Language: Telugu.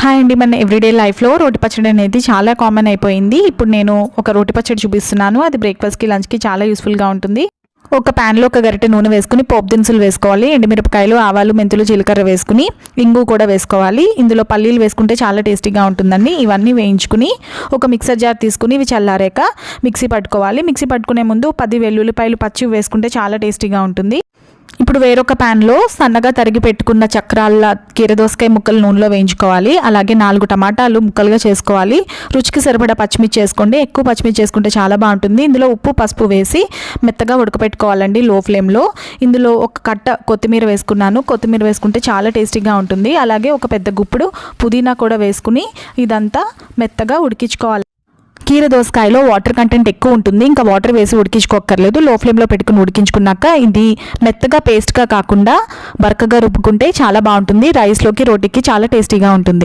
హాయ్ అండి మన ఎవ్రీడే లైఫ్లో రోటి పచ్చడి అనేది చాలా కామన్ అయిపోయింది. ఇప్పుడు నేను ఒక రోటి పచ్చడి చూపిస్తున్నాను. అది బ్రేక్ఫాస్ట్కి లంచ్కి చాలా యూస్ఫుల్గా ఉంటుంది. ఒక ప్యాన్లో ఒక గరిటె నూనె వేసుకుని పోపు దినుసులు వేసుకోవాలి. ఎండుమిరపకాయలు ఆవాలు మెంతులు జీలకర్ర వేసుకుని ఇంగు కూడా వేసుకోవాలి. ఇందులో పల్లీలు వేసుకుంటే చాలా టేస్టీగా ఉంటుందండి. ఇవన్నీ వేయించుకుని ఒక మిక్సర్ జార్ తీసుకుని ఇవి చల్లారాక మిక్సీ పట్టుకోవాలి. మిక్సీ పట్టుకునే ముందు పది వెల్లుల్లిపాయలు పచ్చి వేసుకుంటే చాలా టేస్టీగా ఉంటుంది. ఇప్పుడు వేరొక ప్యాన్లో సన్నగా తరిగి పెట్టుకున్న చక్రాల కీరదోసకాయ ముక్కలు నూనెలో వేయించుకోవాలి. అలాగే నాలుగు టమాటాలు ముక్కలుగా చేసుకోవాలి. రుచికి సరిపడా పచ్చిమిర్చి చేసుకోండి ఎక్కువ పచ్చిమిర్చి చేసుకుంటే చాలా బాగుంటుంది. ఇందులో ఉప్పు పసుపు వేసి మెత్తగా ఉడకపెట్టుకోవాలండి లో ఫ్లేమ్లో. ఇందులో ఒక కట్ట కొత్తిమీర వేసుకున్నాను. కొత్తిమీర వేసుకుంటే చాలా టేస్టీగా ఉంటుంది. అలాగే ఒక పెద్ద గుప్పుడు పుదీనా కూడా వేసుకుని ఇదంతా మెత్తగా ఉడికించుకోవాలి. కీర దోసకాయలో వాటర్ కంటెంట్ ఎక్కువ ఉంటుంది. ఇంకా వాటర్ వేసి ఉడికించుకోక్కర్లేదు. లో ఫ్లేమ్లో పెట్టుకుని ఉడికించుకున్నాక ఇది మెత్తగా పేస్ట్గా కాకుండా బరకగా రుబ్బుకుంటే చాలా బాగుంటుంది. రైస్లోకి రోటీకి చాలా టేస్టీగా ఉంటుంది.